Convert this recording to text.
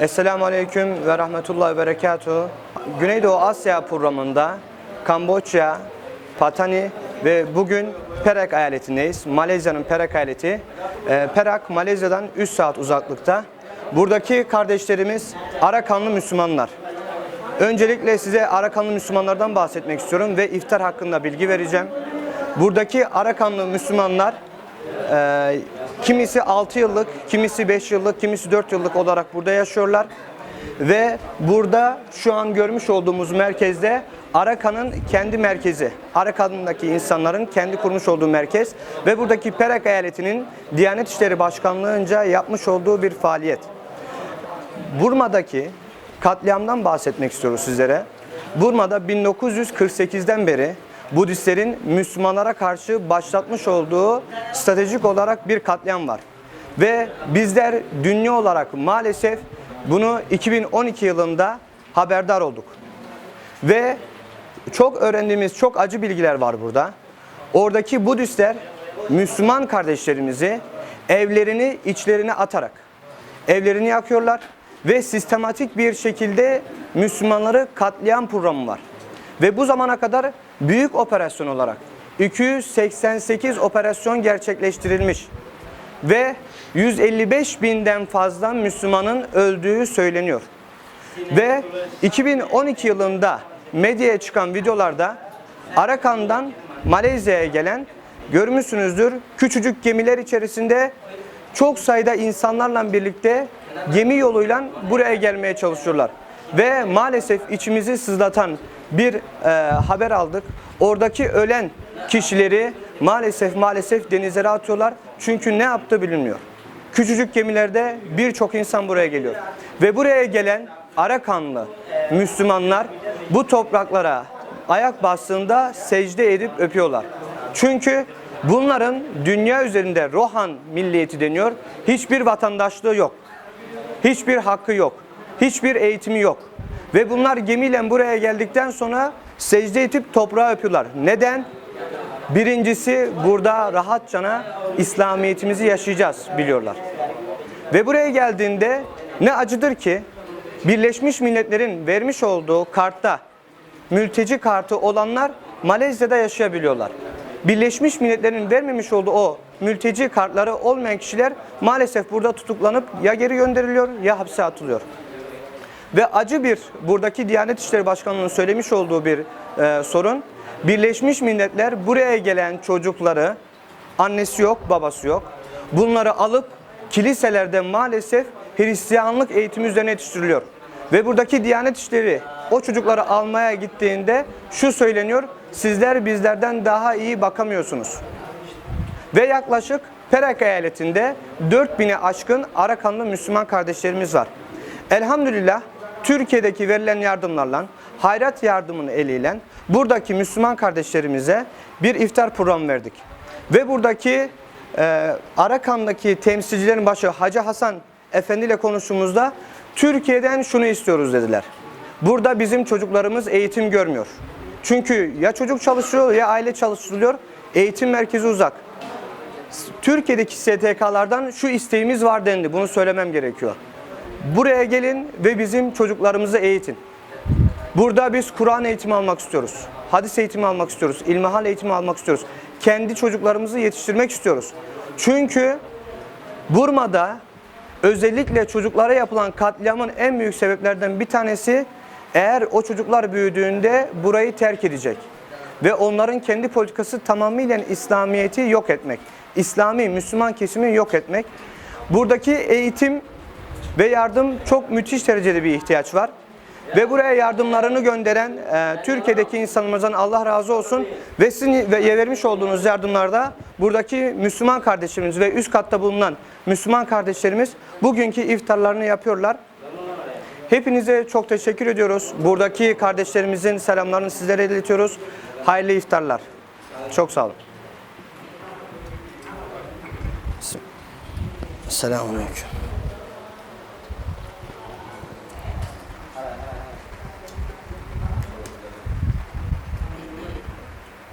Esselamu Aleyküm ve Rahmetullahi ve Berekatuhu. Güneydoğu Asya programında Kamboçya, Patani ve bugün Perak eyaletindeyiz. Malezya'nın Perak eyaleti. Ee, Perak, Malezya'dan 3 saat uzaklıkta. Buradaki kardeşlerimiz Arakanlı Müslümanlar. Öncelikle size Arakanlı Müslümanlardan bahsetmek istiyorum ve iftar hakkında bilgi vereceğim. Buradaki Arakanlı Müslümanlar ee, kimisi 6 yıllık, kimisi 5 yıllık, kimisi 4 yıllık olarak burada yaşıyorlar. Ve burada şu an görmüş olduğumuz merkezde Arakan'ın kendi merkezi. Arakan'daki insanların kendi kurmuş olduğu merkez ve buradaki Perak eyaletinin Diyanet İşleri Başkanlığı'nca yapmış olduğu bir faaliyet. Burma'daki katliamdan bahsetmek istiyoruz sizlere. Burma'da 1948'den beri Budistlerin Müslümanlara karşı başlatmış olduğu stratejik olarak bir katliam var. Ve bizler dünya olarak maalesef bunu 2012 yılında haberdar olduk. Ve çok öğrendiğimiz çok acı bilgiler var burada. Oradaki Budistler Müslüman kardeşlerimizi evlerini içlerine atarak evlerini yakıyorlar ve sistematik bir şekilde Müslümanları katliam programı var. Ve bu zamana kadar büyük operasyon olarak 288 operasyon gerçekleştirilmiş ve 155 binden fazla Müslümanın öldüğü söyleniyor. Ve 2012 yılında medyaya çıkan videolarda Arakan'dan Malezya'ya gelen görmüşsünüzdür küçücük gemiler içerisinde çok sayıda insanlarla birlikte gemi yoluyla buraya gelmeye çalışıyorlar. Ve maalesef içimizi sızlatan bir e, haber aldık. Oradaki ölen kişileri maalesef maalesef denizlere atıyorlar. Çünkü ne yaptığı bilinmiyor. Küçücük gemilerde birçok insan buraya geliyor. Ve buraya gelen Arakanlı Müslümanlar bu topraklara ayak bastığında secde edip öpüyorlar. Çünkü bunların dünya üzerinde Rohan milliyeti deniyor. Hiçbir vatandaşlığı yok. Hiçbir hakkı yok. Hiçbir eğitimi yok. Ve bunlar gemiyle buraya geldikten sonra secde edip toprağa öpüyorlar. Neden? Birincisi burada rahatçana İslamiyetimizi yaşayacağız biliyorlar. Ve buraya geldiğinde ne acıdır ki Birleşmiş Milletler'in vermiş olduğu kartta mülteci kartı olanlar Malezya'da yaşayabiliyorlar. Birleşmiş Milletler'in vermemiş olduğu o mülteci kartları olmayan kişiler maalesef burada tutuklanıp ya geri gönderiliyor ya hapse atılıyor. Ve acı bir buradaki Diyanet İşleri Başkanlığı'nın söylemiş olduğu bir e, sorun. Birleşmiş Milletler buraya gelen çocukları annesi yok, babası yok. Bunları alıp kiliselerde maalesef Hristiyanlık eğitimi üzerine yetiştiriliyor. Ve buradaki Diyanet İşleri o çocukları almaya gittiğinde şu söyleniyor. Sizler bizlerden daha iyi bakamıyorsunuz. Ve yaklaşık Perak eyaletinde 4000'e aşkın Arakanlı Müslüman kardeşlerimiz var. Elhamdülillah Türkiye'deki verilen yardımlarla, hayrat yardımının eliyle buradaki Müslüman kardeşlerimize bir iftar programı verdik. Ve buradaki e, Arakan'daki temsilcilerin başı Hacı Hasan Efendi ile konuştuğumuzda Türkiye'den şunu istiyoruz dediler. Burada bizim çocuklarımız eğitim görmüyor. Çünkü ya çocuk çalışıyor ya aile çalıştırılıyor. Eğitim merkezi uzak. Türkiye'deki STK'lardan şu isteğimiz var dendi. Bunu söylemem gerekiyor. Buraya gelin ve bizim çocuklarımızı eğitin. Burada biz Kur'an eğitimi almak istiyoruz. Hadis eğitimi almak istiyoruz. İlmihal eğitimi almak istiyoruz. Kendi çocuklarımızı yetiştirmek istiyoruz. Çünkü Burma'da özellikle çocuklara yapılan katliamın en büyük sebeplerden bir tanesi eğer o çocuklar büyüdüğünde burayı terk edecek. Ve onların kendi politikası tamamıyla İslamiyet'i yok etmek. İslami, Müslüman kesimi yok etmek. Buradaki eğitim ve yardım çok müthiş derecede bir ihtiyaç var. Ve buraya yardımlarını gönderen e, Türkiye'deki insanımızdan Allah razı olsun ve sizin ve vermiş olduğunuz yardımlarda buradaki Müslüman kardeşlerimiz ve üst katta bulunan Müslüman kardeşlerimiz bugünkü iftarlarını yapıyorlar. Hepinize çok teşekkür ediyoruz. Buradaki kardeşlerimizin selamlarını sizlere iletiyoruz. Hayırlı iftarlar. Çok sağ olun. Selamun Aleyküm.